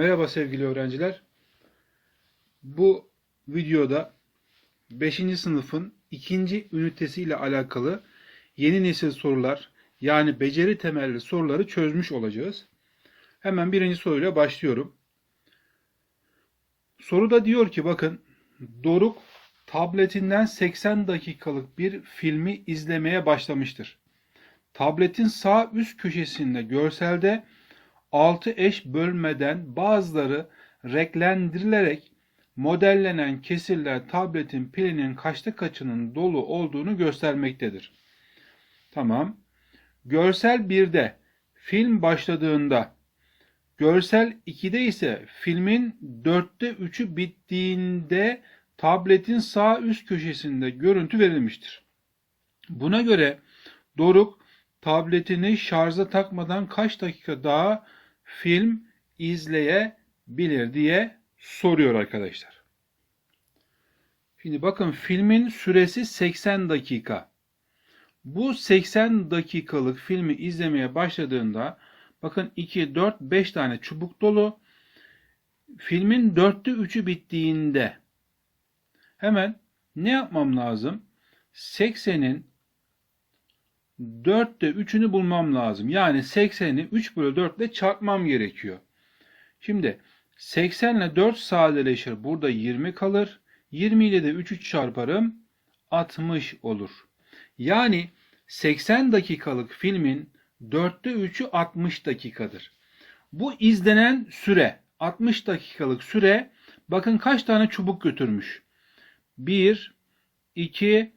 Merhaba sevgili öğrenciler. Bu videoda 5. sınıfın ikinci ünitesi ile alakalı yeni nesil sorular yani beceri temelli soruları çözmüş olacağız. Hemen birinci soruyla başlıyorum. Soruda diyor ki bakın Doruk tabletinden 80 dakikalık bir filmi izlemeye başlamıştır. Tabletin sağ üst köşesinde görselde 6 eş bölmeden bazıları renklendirilerek modellenen kesirler tabletin pilinin kaçta kaçının dolu olduğunu göstermektedir. Tamam. Görsel 1'de film başladığında, görsel 2'de ise filmin 4'te 3'ü bittiğinde tabletin sağ üst köşesinde görüntü verilmiştir. Buna göre Doruk tabletini şarja takmadan kaç dakika daha film izleyebilir diye soruyor arkadaşlar. Şimdi bakın filmin süresi 80 dakika. Bu 80 dakikalık filmi izlemeye başladığında bakın 2, 4, 5 tane çubuk dolu. Filmin 4'te 3'ü bittiğinde hemen ne yapmam lazım? 80'in 4'te 3'ünü bulmam lazım. Yani 80'i 3 bölü 4 ile çarpmam gerekiyor. Şimdi 80 ile 4 sadeleşir. Burada 20 kalır. 20 ile de 3'ü çarparım. 60 olur. Yani 80 dakikalık filmin 4'te 3'ü 60 dakikadır. Bu izlenen süre 60 dakikalık süre bakın kaç tane çubuk götürmüş. 1, 2,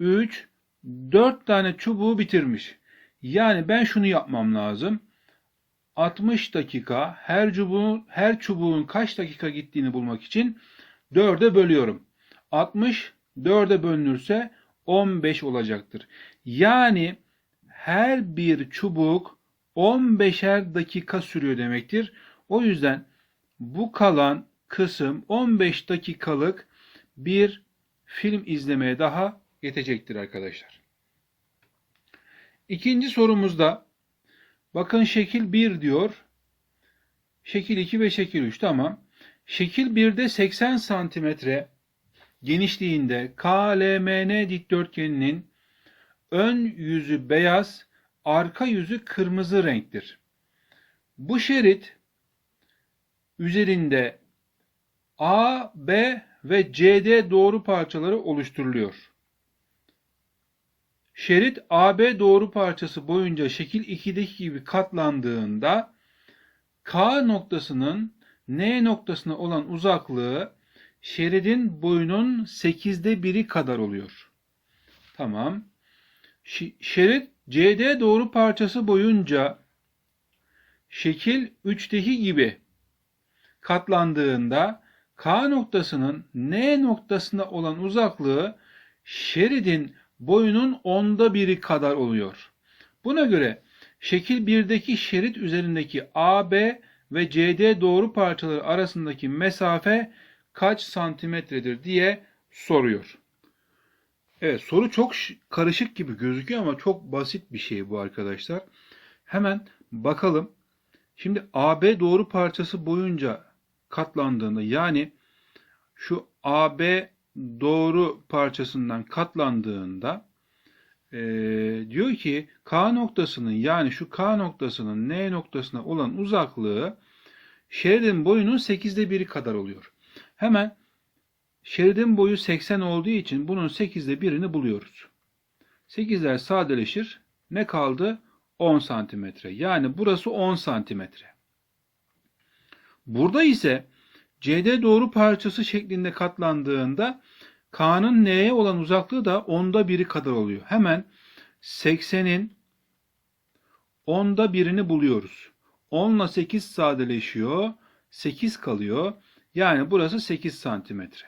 3, 4 tane çubuğu bitirmiş. Yani ben şunu yapmam lazım. 60 dakika her çubuğun her çubuğun kaç dakika gittiğini bulmak için 4'e bölüyorum. 60 4'e bölünürse 15 olacaktır. Yani her bir çubuk 15'er dakika sürüyor demektir. O yüzden bu kalan kısım 15 dakikalık bir film izlemeye daha yetecektir arkadaşlar. İkinci sorumuzda bakın şekil 1 diyor. Şekil 2 ve şekil 3 tamam. Şekil 1'de 80 santimetre genişliğinde KLMN dikdörtgeninin ön yüzü beyaz, arka yüzü kırmızı renktir. Bu şerit üzerinde A, B ve CD doğru parçaları oluşturuluyor. Şerit AB doğru parçası boyunca şekil 2'deki gibi katlandığında K noktasının N noktasına olan uzaklığı şeridin boyunun 8'de 1'i kadar oluyor. Tamam. Şerit CD doğru parçası boyunca şekil 3'teki gibi katlandığında K noktasının N noktasına olan uzaklığı şeridin boyunun onda biri kadar oluyor. Buna göre şekil 1'deki şerit üzerindeki AB ve CD doğru parçaları arasındaki mesafe kaç santimetredir diye soruyor. Evet soru çok karışık gibi gözüküyor ama çok basit bir şey bu arkadaşlar. Hemen bakalım. Şimdi AB doğru parçası boyunca katlandığında yani şu AB doğru parçasından katlandığında e, diyor ki K noktasının yani şu K noktasının N noktasına olan uzaklığı şeridin boyunun 8'de 1'i kadar oluyor. Hemen şeridin boyu 80 olduğu için bunun 8'de 1'ini buluyoruz. 8'ler sadeleşir. Ne kaldı? 10 santimetre. Yani burası 10 santimetre. Burada ise CD doğru parçası şeklinde katlandığında K'nın N'ye olan uzaklığı da onda biri kadar oluyor. Hemen 80'in onda birini buluyoruz. 10 ile 8 sadeleşiyor. 8 kalıyor. Yani burası 8 santimetre.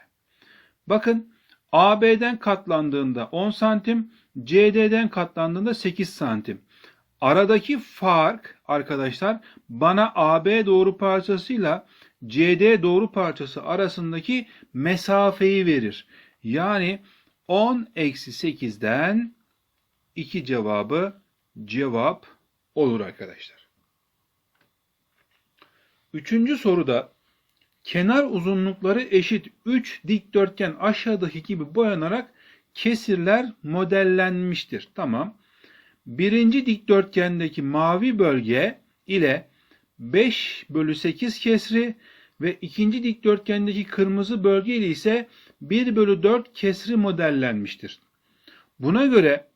Bakın AB'den katlandığında 10 santim, CD'den katlandığında 8 santim. Aradaki fark arkadaşlar bana AB doğru parçasıyla CD doğru parçası arasındaki mesafeyi verir. Yani 10 eksi 8'den 2 cevabı cevap olur arkadaşlar. Üçüncü soruda kenar uzunlukları eşit 3 dikdörtgen aşağıdaki gibi boyanarak kesirler modellenmiştir. Tamam. Birinci dikdörtgendeki mavi bölge ile 5 bölü 8 kesri ve ikinci dikdörtgendeki kırmızı bölge ile ise 1 bölü 4 kesri modellenmiştir. Buna göre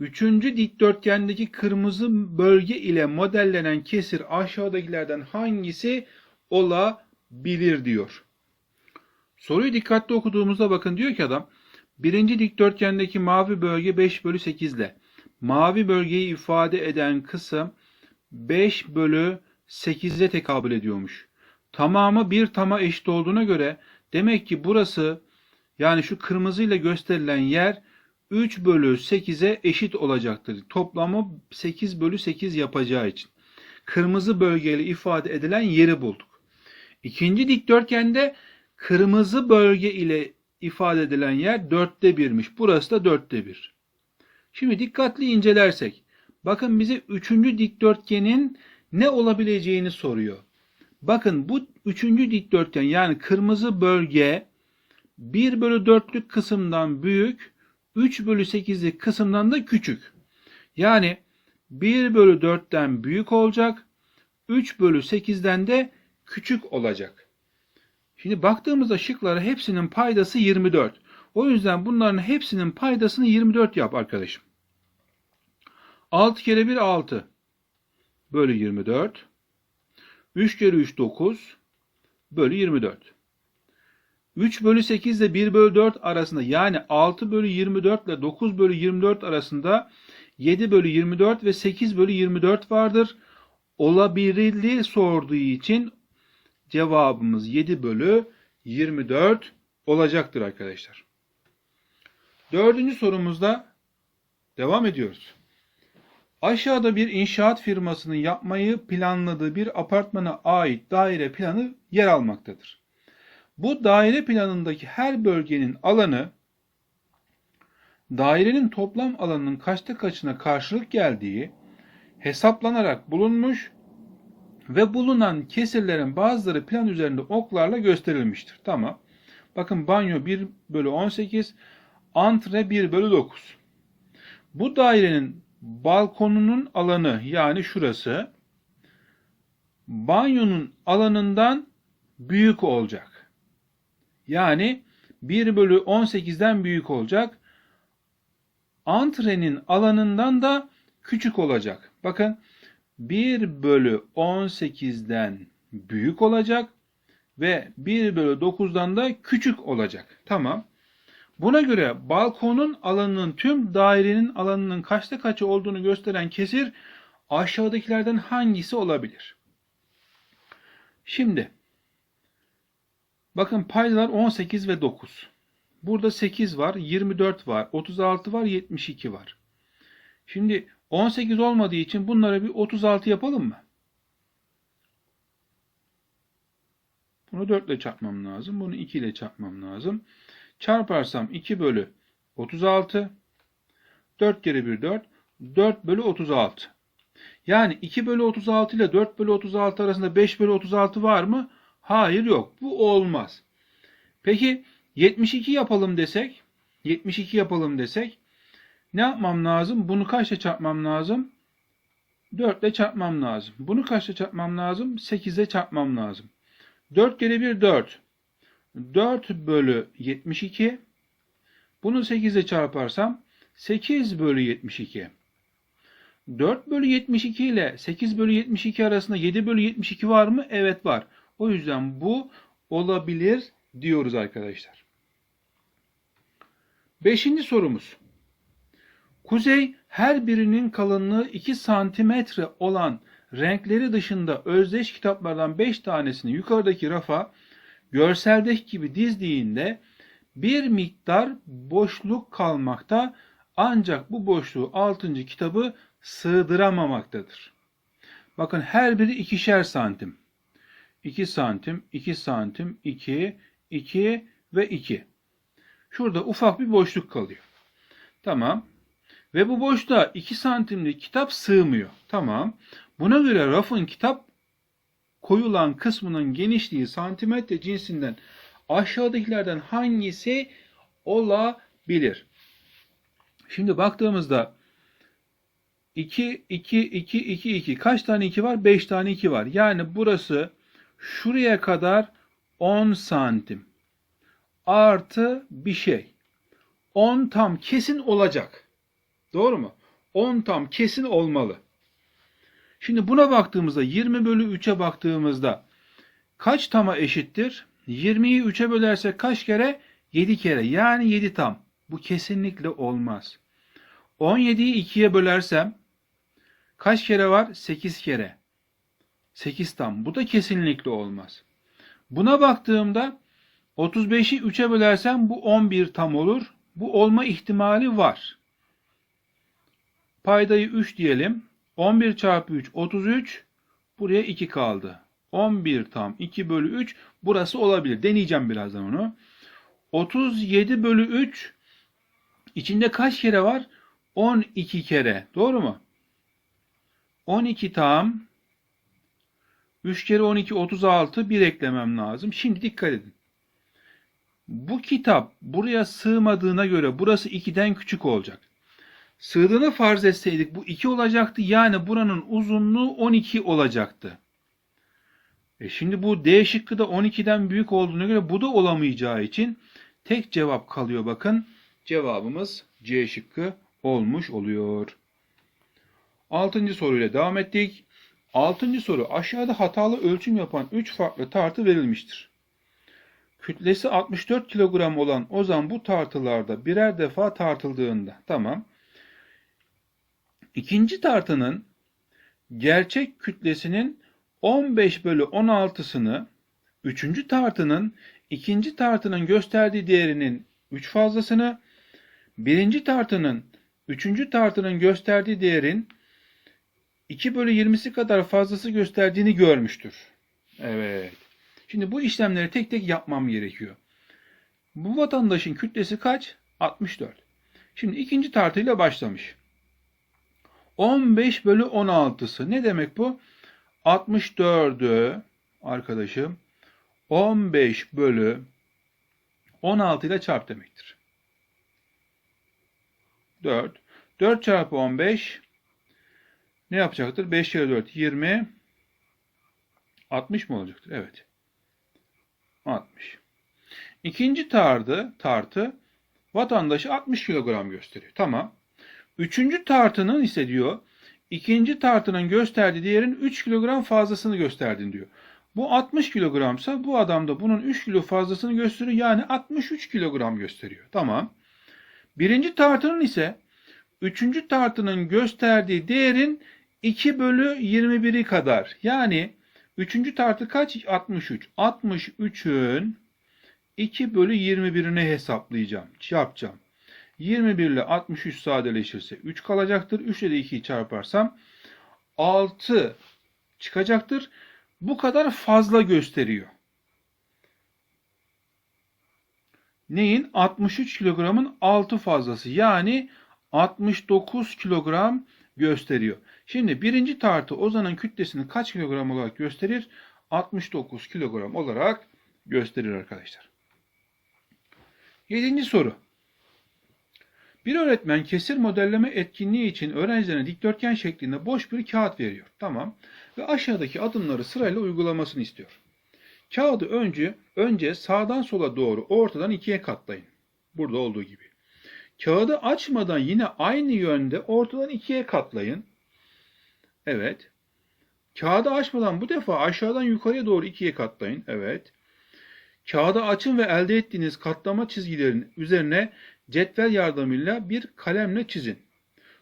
üçüncü dikdörtgendeki kırmızı bölge ile modellenen kesir aşağıdakilerden hangisi olabilir diyor. Soruyu dikkatli okuduğumuzda bakın diyor ki adam birinci dikdörtgendeki mavi bölge 5 bölü 8 ile mavi bölgeyi ifade eden kısım 5 bölü 8'e tekabül ediyormuş. Tamamı bir tama eşit olduğuna göre demek ki burası yani şu kırmızıyla gösterilen yer 3 bölü 8'e eşit olacaktır. Toplamı 8 bölü 8 yapacağı için. Kırmızı bölgeyle ifade edilen yeri bulduk. İkinci dikdörtgende kırmızı bölge ile ifade edilen yer 4'te 1'miş. Burası da 4'te 1. Şimdi dikkatli incelersek bakın bize üçüncü dikdörtgenin ne olabileceğini soruyor. Bakın bu üçüncü dikdörtgen yani kırmızı bölge 1 bölü 4'lük kısımdan büyük, 3 bölü 8'lik kısımdan da küçük. Yani 1 bölü 4'ten büyük olacak, 3 bölü 8'den de küçük olacak. Şimdi baktığımızda şıklara hepsinin paydası 24. O yüzden bunların hepsinin paydasını 24 yap arkadaşım. 6 kere 1 6 bölü 24. 3 kere 3 9 bölü 24. 3 bölü 8 ile 1 bölü 4 arasında yani 6 bölü 24 ile 9 bölü 24 arasında 7 bölü 24 ve 8 bölü 24 vardır. Olabilirliği sorduğu için cevabımız 7 bölü 24 olacaktır arkadaşlar. Dördüncü sorumuzda devam ediyoruz. Aşağıda bir inşaat firmasının yapmayı planladığı bir apartmana ait daire planı yer almaktadır. Bu daire planındaki her bölgenin alanı dairenin toplam alanının kaçta kaçına karşılık geldiği hesaplanarak bulunmuş ve bulunan kesirlerin bazıları plan üzerinde oklarla gösterilmiştir. Tamam. Bakın banyo 1 bölü 18, antre 1 bölü 9. Bu dairenin balkonunun alanı yani şurası banyonun alanından büyük olacak. Yani 1 bölü 18'den büyük olacak. Antrenin alanından da küçük olacak. Bakın 1 bölü 18'den büyük olacak ve 1 bölü 9'dan da küçük olacak. Tamam. Buna göre balkonun alanının tüm dairenin alanının kaçta kaçı olduğunu gösteren kesir aşağıdakilerden hangisi olabilir? Şimdi bakın paydalar 18 ve 9. Burada 8 var, 24 var, 36 var, 72 var. Şimdi 18 olmadığı için bunlara bir 36 yapalım mı? Bunu 4 ile çarpmam lazım. Bunu 2 ile çarpmam lazım. Çarparsam 2 bölü 36. 4 kere 1 4. 4 bölü 36. Yani 2 bölü 36 ile 4 bölü 36 arasında 5 bölü 36 var mı? Hayır yok. Bu olmaz. Peki 72 yapalım desek. 72 yapalım desek. Ne yapmam lazım? Bunu kaçla çarpmam lazım? 4 ile çarpmam lazım. Bunu kaçla çarpmam lazım? 8 ile çarpmam lazım. 4 kere 1 4. 4 bölü 72. Bunu 8 ile çarparsam 8 bölü 72. 4 bölü 72 ile 8 bölü 72 arasında 7 bölü 72 var mı? Evet var. O yüzden bu olabilir diyoruz arkadaşlar. Beşinci sorumuz. Kuzey her birinin kalınlığı 2 santimetre olan renkleri dışında özdeş kitaplardan 5 tanesini yukarıdaki rafa görseldeki gibi dizdiğinde bir miktar boşluk kalmakta ancak bu boşluğu 6. kitabı sığdıramamaktadır. Bakın her biri ikişer santim. 2 santim, 2 santim, 2, 2 ve 2. Şurada ufak bir boşluk kalıyor. Tamam. Ve bu boşluğa 2 santimlik kitap sığmıyor. Tamam. Buna göre rafın kitap koyulan kısmının genişliği santimetre cinsinden aşağıdakilerden hangisi olabilir? Şimdi baktığımızda 2, 2, 2, 2, 2. Kaç tane 2 var? 5 tane 2 var. Yani burası şuraya kadar 10 santim. Artı bir şey. 10 tam kesin olacak. Doğru mu? 10 tam kesin olmalı. Şimdi buna baktığımızda 20 bölü 3'e baktığımızda kaç tama eşittir? 20'yi 3'e bölersek kaç kere? 7 kere. Yani 7 tam. Bu kesinlikle olmaz. 17'yi 2'ye bölersem kaç kere var? 8 kere. 8 tam. Bu da kesinlikle olmaz. Buna baktığımda 35'i 3'e bölersem bu 11 tam olur. Bu olma ihtimali var. Paydayı 3 diyelim. 11 çarpı 3 33. Buraya 2 kaldı. 11 tam 2 bölü 3. Burası olabilir. Deneyeceğim birazdan onu. 37 bölü 3 içinde kaç kere var? 12 kere. Doğru mu? 12 tam 3 kere 12 36 bir eklemem lazım. Şimdi dikkat edin. Bu kitap buraya sığmadığına göre burası 2'den küçük olacak. Sığdığını farz etseydik bu 2 olacaktı. Yani buranın uzunluğu 12 olacaktı. E şimdi bu D şıkkı da 12'den büyük olduğuna göre bu da olamayacağı için tek cevap kalıyor bakın. Cevabımız C şıkkı olmuş oluyor. Altıncı soruyla devam ettik. Altıncı soru aşağıda hatalı ölçüm yapan 3 farklı tartı verilmiştir. Kütlesi 64 kilogram olan Ozan bu tartılarda birer defa tartıldığında tamam. İkinci tartının gerçek kütlesinin 15 bölü 16'sını üçüncü tartının ikinci tartının gösterdiği değerinin 3 fazlasını birinci tartının üçüncü tartının gösterdiği değerin 2 bölü 20'si kadar fazlası gösterdiğini görmüştür. Evet. Şimdi bu işlemleri tek tek yapmam gerekiyor. Bu vatandaşın kütlesi kaç? 64. Şimdi ikinci tartıyla başlamış. 15 bölü 16'sı. Ne demek bu? 64'ü arkadaşım 15 bölü 16 ile çarp demektir. 4. 4 çarpı 15 ne yapacaktır? 5 kere 4 20 60 mı olacaktır? Evet. 60. İkinci tartı, tartı vatandaşı 60 kilogram gösteriyor. Tamam. Üçüncü tartının ise diyor ikinci tartının gösterdiği değerin 3 kilogram fazlasını gösterdin diyor. Bu 60 kilogramsa bu adam da bunun 3 kilo fazlasını gösteriyor. Yani 63 kilogram gösteriyor. Tamam. Birinci tartının ise üçüncü tartının gösterdiği değerin 2 bölü 21'i kadar. Yani üçüncü tartı kaç? 63. 63'ün 2 bölü 21'ini hesaplayacağım. Yapacağım. 21 ile 63 sadeleşirse 3 kalacaktır. 3 ile de 2'yi çarparsam 6 çıkacaktır. Bu kadar fazla gösteriyor. Neyin? 63 kilogramın 6 fazlası. Yani 69 kilogram gösteriyor. Şimdi birinci tartı Ozan'ın kütlesini kaç kilogram olarak gösterir? 69 kilogram olarak gösterir arkadaşlar. Yedinci soru. Bir öğretmen kesir modelleme etkinliği için öğrencilerine dikdörtgen şeklinde boş bir kağıt veriyor. Tamam. Ve aşağıdaki adımları sırayla uygulamasını istiyor. Kağıdı önce, önce sağdan sola doğru ortadan ikiye katlayın. Burada olduğu gibi. Kağıdı açmadan yine aynı yönde ortadan ikiye katlayın. Evet. Kağıdı açmadan bu defa aşağıdan yukarıya doğru ikiye katlayın. Evet. Kağıdı açın ve elde ettiğiniz katlama çizgilerin üzerine cetvel yardımıyla bir kalemle çizin.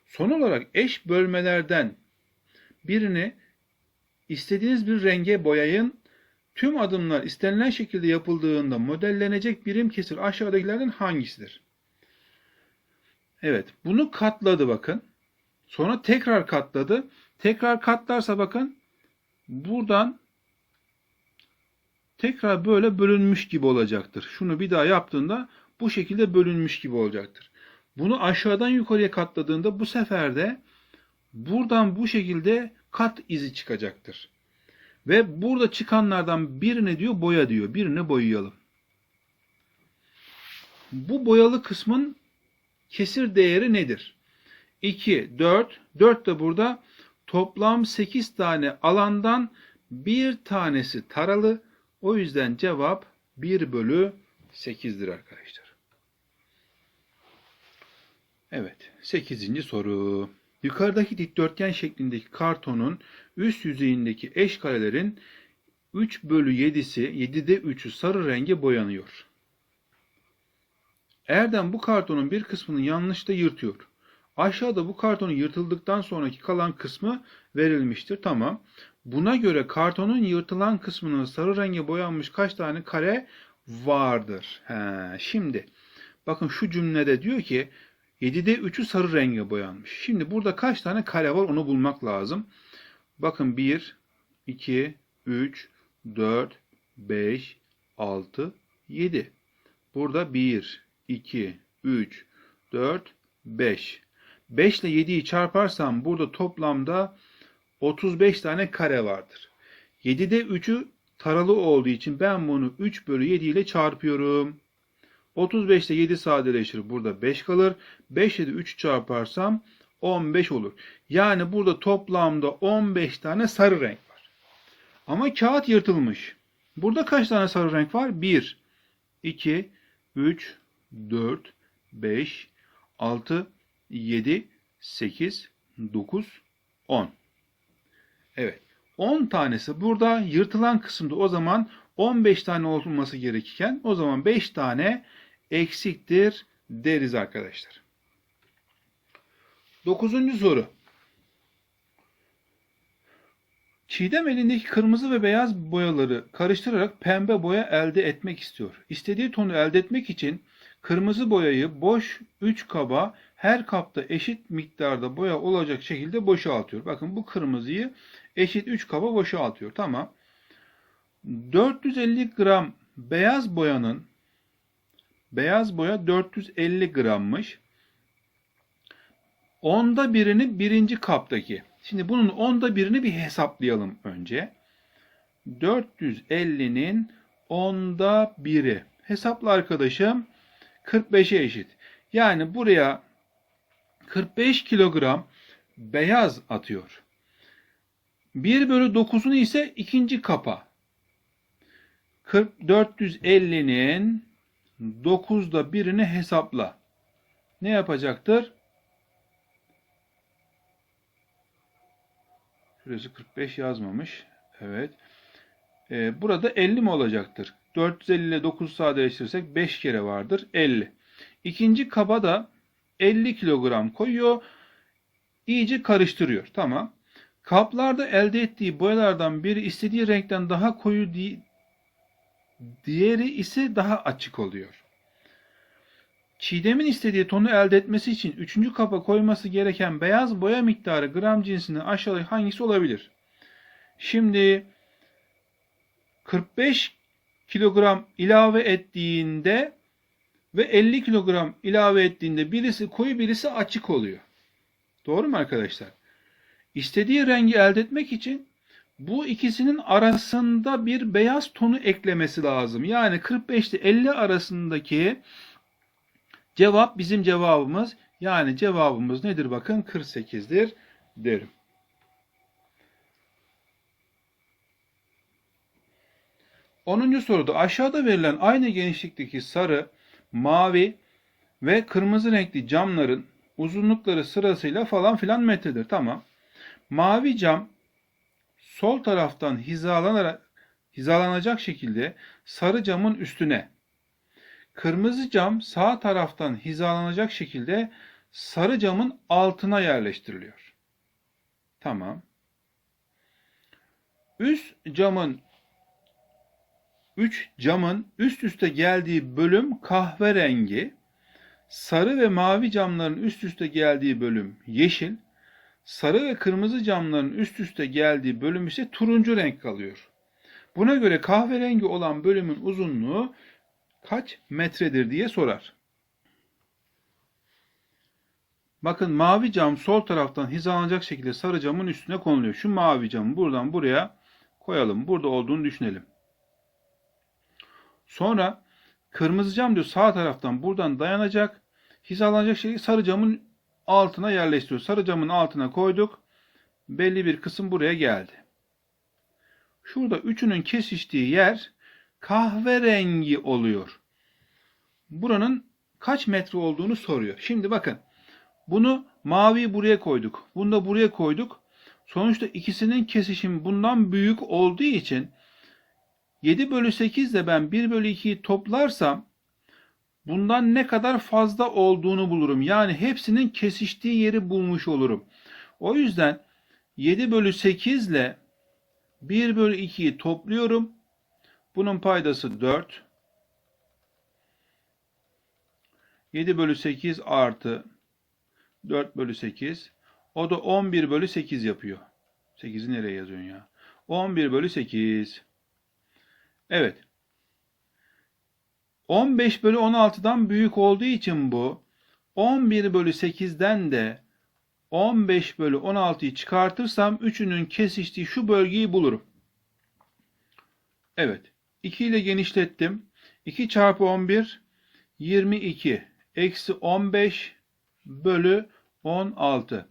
Son olarak eş bölmelerden birini istediğiniz bir renge boyayın. Tüm adımlar istenilen şekilde yapıldığında modellenecek birim kesir aşağıdakilerden hangisidir? Evet, bunu katladı bakın. Sonra tekrar katladı. Tekrar katlarsa bakın buradan tekrar böyle bölünmüş gibi olacaktır. Şunu bir daha yaptığında bu şekilde bölünmüş gibi olacaktır. Bunu aşağıdan yukarıya katladığında bu sefer de buradan bu şekilde kat izi çıkacaktır. Ve burada çıkanlardan birine diyor boya diyor. Birini boyayalım. Bu boyalı kısmın kesir değeri nedir? 2, 4. 4 de burada toplam 8 tane alandan bir tanesi taralı. O yüzden cevap 1 bölü 8'dir arkadaşlar. Evet. 8. soru. Yukarıdaki dikdörtgen şeklindeki kartonun üst yüzeyindeki eş karelerin 3 bölü 7'si 7'de 3'ü sarı renge boyanıyor. Erdem bu kartonun bir kısmını yanlışta yırtıyor. Aşağıda bu kartonun yırtıldıktan sonraki kalan kısmı verilmiştir. Tamam. Buna göre kartonun yırtılan kısmının sarı renge boyanmış kaç tane kare vardır? He, şimdi bakın şu cümlede diyor ki 7'de 3'ü sarı renge boyanmış. Şimdi burada kaç tane kare var onu bulmak lazım. Bakın 1, 2, 3, 4, 5, 6, 7. Burada 1, 2, 3, 4, 5. 5 ile 7'yi çarparsam burada toplamda 35 tane kare vardır. 7'de 3'ü taralı olduğu için ben bunu 3 bölü 7 ile çarpıyorum. 35 ile 7 sadeleşir. Burada 5 kalır. 5 ile de 3 çarparsam 15 olur. Yani burada toplamda 15 tane sarı renk var. Ama kağıt yırtılmış. Burada kaç tane sarı renk var? 1, 2, 3, 4, 5, 6, 7, 8, 9, 10. Evet. 10 tanesi burada yırtılan kısımda o zaman 15 tane olması gerekirken o zaman 5 tane eksiktir deriz arkadaşlar. Dokuzuncu soru. Çiğdem elindeki kırmızı ve beyaz boyaları karıştırarak pembe boya elde etmek istiyor. İstediği tonu elde etmek için kırmızı boyayı boş 3 kaba her kapta eşit miktarda boya olacak şekilde boşaltıyor. Bakın bu kırmızıyı eşit 3 kaba boşaltıyor. Tamam. 450 gram beyaz boyanın beyaz boya 450 grammış. Onda birini birinci kaptaki. Şimdi bunun onda birini bir hesaplayalım önce. 450'nin onda biri. Hesapla arkadaşım 45'e eşit. Yani buraya 45 kilogram beyaz atıyor. 1 bölü 9'unu ise ikinci kapa. 450'nin 9'da birini hesapla. Ne yapacaktır? Şurası 45 yazmamış. Evet. Ee, burada 50 mi olacaktır? 450 ile 9 sadeleştirirsek 5 kere vardır. 50. İkinci kaba da 50 kilogram koyuyor. İyice karıştırıyor. Tamam. Kaplarda elde ettiği boyalardan biri istediği renkten daha koyu di diğeri ise daha açık oluyor. Çiğdemin istediği tonu elde etmesi için üçüncü kaba koyması gereken beyaz boya miktarı gram cinsinin aşağıdaki hangisi olabilir? Şimdi 45 kilogram ilave ettiğinde ve 50 kilogram ilave ettiğinde birisi koyu birisi açık oluyor. Doğru mu arkadaşlar? İstediği rengi elde etmek için bu ikisinin arasında bir beyaz tonu eklemesi lazım. Yani 45 ile 50 arasındaki cevap bizim cevabımız Yani cevabımız nedir bakın 48'dir derim. Onuncu soruda aşağıda verilen aynı genişlikteki sarı, mavi ve kırmızı renkli camların uzunlukları sırasıyla falan filan metredir. Tamam. Mavi cam sol taraftan hizalanarak hizalanacak şekilde sarı camın üstüne, kırmızı cam sağ taraftan hizalanacak şekilde sarı camın altına yerleştiriliyor. Tamam. Üst camın 3 camın üst üste geldiği bölüm kahverengi, sarı ve mavi camların üst üste geldiği bölüm yeşil, sarı ve kırmızı camların üst üste geldiği bölüm ise turuncu renk kalıyor. Buna göre kahverengi olan bölümün uzunluğu kaç metredir diye sorar. Bakın mavi cam sol taraftan hizalanacak şekilde sarı camın üstüne konuluyor. Şu mavi camı buradan buraya koyalım. Burada olduğunu düşünelim. Sonra kırmızı cam diyor sağ taraftan buradan dayanacak. Hizalanacak şekilde sarı camın altına yerleştiriyoruz. Sarı camın altına koyduk. Belli bir kısım buraya geldi. Şurada üçünün kesiştiği yer kahverengi oluyor. Buranın kaç metre olduğunu soruyor. Şimdi bakın. Bunu mavi buraya koyduk. Bunu da buraya koyduk. Sonuçta ikisinin kesişimi bundan büyük olduğu için 7 bölü 8 ile ben 1 bölü 2'yi toplarsam bundan ne kadar fazla olduğunu bulurum. Yani hepsinin kesiştiği yeri bulmuş olurum. O yüzden 7 bölü 8 ile 1 bölü 2'yi topluyorum. Bunun paydası 4. 7 bölü 8 artı 4 bölü 8. O da 11 bölü 8 yapıyor. 8'i nereye yazıyorsun ya? 11 bölü 8. Evet. 15 bölü 16'dan büyük olduğu için bu 11 bölü 8'den de 15 bölü 16'yı çıkartırsam üçünün kesiştiği şu bölgeyi bulurum. Evet. 2 ile genişlettim. 2 çarpı 11 22 eksi 15 bölü 16.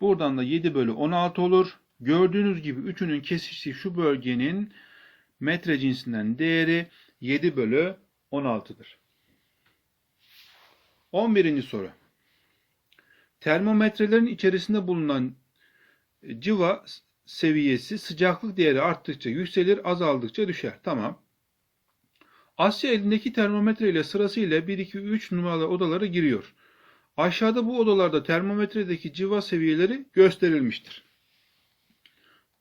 Buradan da 7 bölü 16 olur. Gördüğünüz gibi üçünün kesiştiği şu bölgenin metre cinsinden değeri 7 bölü 16'dır. 11. soru. Termometrelerin içerisinde bulunan civa seviyesi sıcaklık değeri arttıkça yükselir, azaldıkça düşer. Tamam. Asya elindeki termometre ile sırasıyla 1, 2, 3 numaralı odalara giriyor. Aşağıda bu odalarda termometredeki civa seviyeleri gösterilmiştir.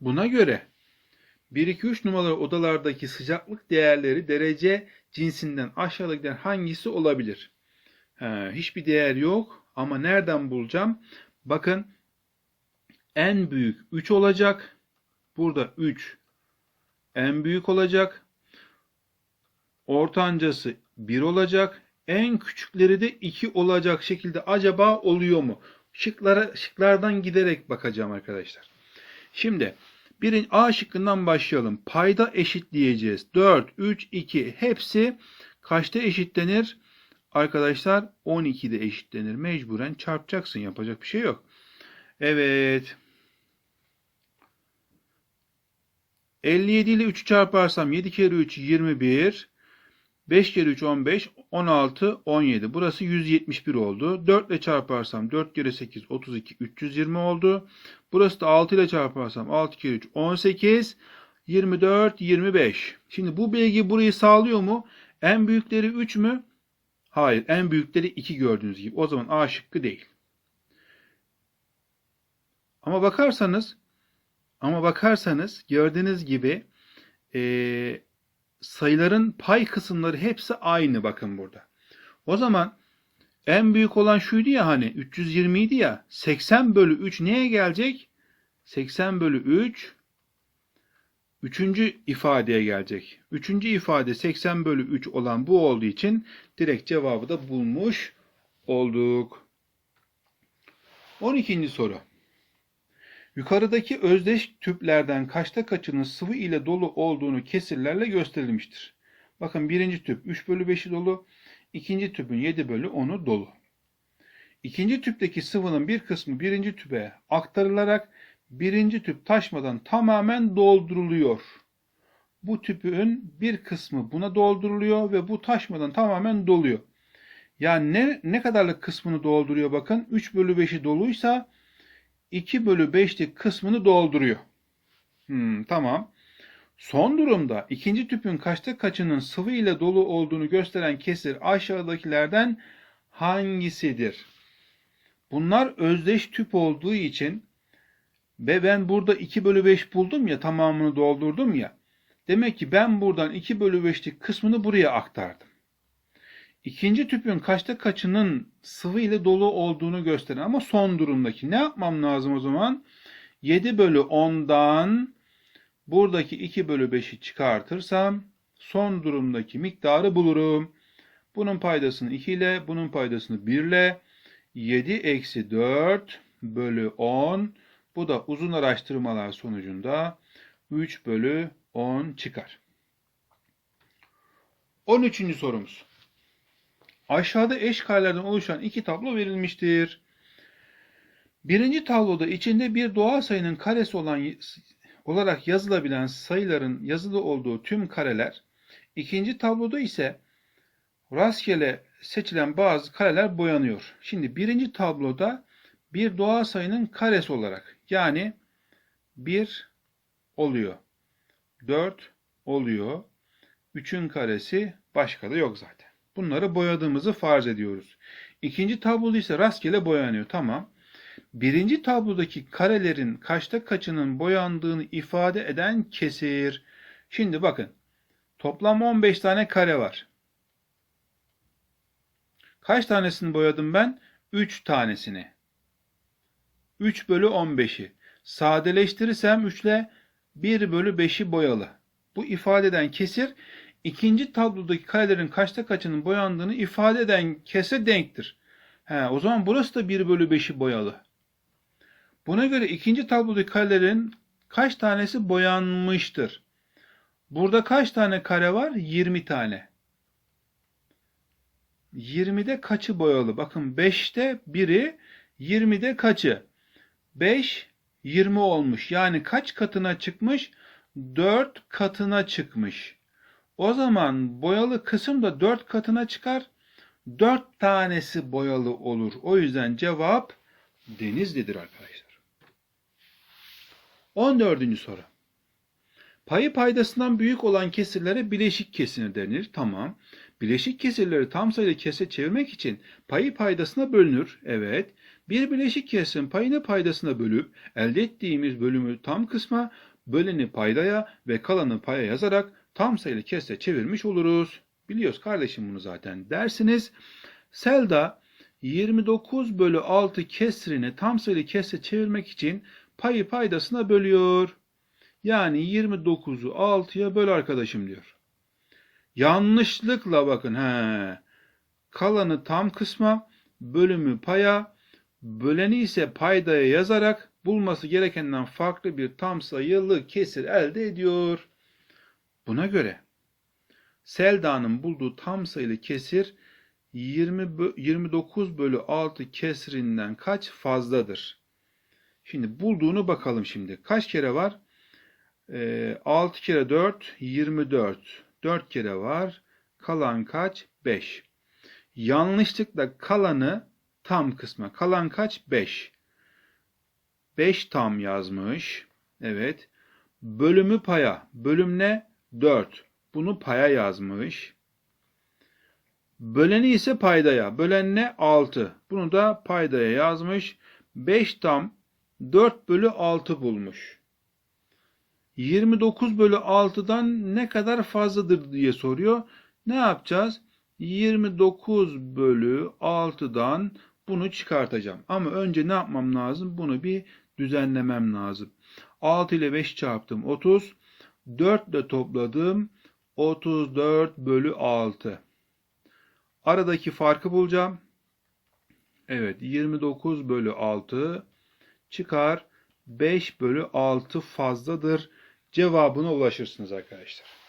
Buna göre 1, 2, 3 numaralı odalardaki sıcaklık değerleri derece cinsinden aşağıdakiler hangisi olabilir? He, hiçbir değer yok ama nereden bulacağım? Bakın en büyük 3 olacak. Burada 3 en büyük olacak. Ortancası 1 olacak. En küçükleri de 2 olacak şekilde acaba oluyor mu? Şıklara, şıklardan giderek bakacağım arkadaşlar. Şimdi birinci A şıkkından başlayalım. Payda eşitleyeceğiz. 4, 3, 2 hepsi kaçta eşitlenir? Arkadaşlar 12'de eşitlenir. Mecburen çarpacaksın. Yapacak bir şey yok. Evet. 57 ile 3'ü çarparsam 7 kere 3 21. 5 kere 3 15. 16 17. Burası 171 oldu. 4 ile çarparsam 4 kere 8 32 320 oldu. Burası da 6 ile çarparsam 6 kere 3 18. 24 25. Şimdi bu bilgi burayı sağlıyor mu? En büyükleri 3 mü? Hayır. En büyükleri 2 gördüğünüz gibi. O zaman A şıkkı değil. Ama bakarsanız ama bakarsanız gördüğünüz gibi e, sayıların pay kısımları hepsi aynı bakın burada. O zaman en büyük olan şuydu ya hani 320 idi ya 80 bölü 3 neye gelecek? 80 bölü 3 üçüncü ifadeye gelecek. Üçüncü ifade 80 bölü 3 olan bu olduğu için direkt cevabı da bulmuş olduk. 12. soru. Yukarıdaki özdeş tüplerden kaçta kaçının sıvı ile dolu olduğunu kesirlerle gösterilmiştir. Bakın birinci tüp 3 bölü 5'i dolu, ikinci tüpün 7 bölü 10'u dolu. İkinci tüpteki sıvının bir kısmı birinci tüpe aktarılarak birinci tüp taşmadan tamamen dolduruluyor. Bu tüpün bir kısmı buna dolduruluyor ve bu taşmadan tamamen doluyor. Yani ne, ne kadarlık kısmını dolduruyor bakın. 3 bölü 5'i doluysa 2 bölü 5'lik kısmını dolduruyor. Hmm, tamam. Son durumda ikinci tüpün kaçta kaçının sıvı ile dolu olduğunu gösteren kesir aşağıdakilerden hangisidir? Bunlar özdeş tüp olduğu için ve ben burada 2 bölü 5 buldum ya tamamını doldurdum ya. Demek ki ben buradan 2 bölü 5'lik kısmını buraya aktardım. İkinci tüpün kaçta kaçının sıvı ile dolu olduğunu gösteren ama son durumdaki ne yapmam lazım o zaman? 7 bölü 10'dan buradaki 2 bölü 5'i çıkartırsam son durumdaki miktarı bulurum. Bunun paydasını 2 ile bunun paydasını 1 ile 7 eksi 4 bölü 10 bu da uzun araştırmalar sonucunda 3 bölü 10 çıkar. 13. sorumuz. Aşağıda eş karelerden oluşan iki tablo verilmiştir. Birinci tabloda içinde bir doğal sayının karesi olan olarak yazılabilen sayıların yazılı olduğu tüm kareler, ikinci tabloda ise rastgele seçilen bazı kareler boyanıyor. Şimdi birinci tabloda bir doğal sayının karesi olarak yani 1 oluyor. 4 oluyor. 3'ün karesi başka da yok zaten. Bunları boyadığımızı farz ediyoruz. İkinci tabloda ise rastgele boyanıyor. Tamam. Birinci tablodaki karelerin kaçta kaçının boyandığını ifade eden kesir. Şimdi bakın. Toplam 15 tane kare var. Kaç tanesini boyadım ben? 3 tanesini. 3 bölü 15'i. Sadeleştirirsem 3 ile 1 bölü 5'i boyalı. Bu ifade eden kesir ikinci tablodaki karelerin kaçta kaçının boyandığını ifade eden kese denktir. He, o zaman burası da 1 bölü 5'i boyalı. Buna göre ikinci tablodaki karelerin kaç tanesi boyanmıştır? Burada kaç tane kare var? 20 tane. 20'de kaçı boyalı? Bakın 5'te biri, 20'de kaçı? 5, 20 olmuş. Yani kaç katına çıkmış? 4 katına çıkmış. O zaman boyalı kısım da 4 katına çıkar. 4 tanesi boyalı olur. O yüzden cevap Denizli'dir arkadaşlar. 14. soru. Payı paydasından büyük olan kesirlere bileşik kesir denir. Tamam. Bileşik kesirleri tam sayılı kese çevirmek için payı paydasına bölünür. Evet. Bir bileşik kesirin payını paydasına bölüp elde ettiğimiz bölümü tam kısma, böleni paydaya ve kalanı paya yazarak tam sayılı kese çevirmiş oluruz. Biliyoruz kardeşim bunu zaten dersiniz. Selda 29 bölü 6 kesrini tam sayılı kese çevirmek için payı paydasına bölüyor. Yani 29'u 6'ya böl arkadaşım diyor. Yanlışlıkla bakın he. Kalanı tam kısma, bölümü paya, böleni ise paydaya yazarak bulması gerekenden farklı bir tam sayılı kesir elde ediyor. Buna göre Selda'nın bulduğu tam sayılı kesir 20, 29 bölü 6 kesrinden kaç fazladır? Şimdi bulduğunu bakalım şimdi. Kaç kere var? E, 6 kere 4 24. 4 kere var. Kalan kaç? 5. Yanlışlıkla kalanı tam kısma. Kalan kaç? 5. 5 tam yazmış. Evet. Bölümü paya. Bölüm ne? 4. Bunu paya yazmış. Böleni ise paydaya. Bölen ne? 6. Bunu da paydaya yazmış. 5 tam 4 bölü 6 bulmuş. 29 bölü 6'dan ne kadar fazladır diye soruyor. Ne yapacağız? 29 bölü 6'dan bunu çıkartacağım. Ama önce ne yapmam lazım? Bunu bir düzenlemem lazım. 6 ile 5 çarptım 30. 4 ile topladım. 34 bölü 6. Aradaki farkı bulacağım. Evet 29 bölü 6 çıkar. 5 bölü 6 fazladır. Cevabına ulaşırsınız arkadaşlar.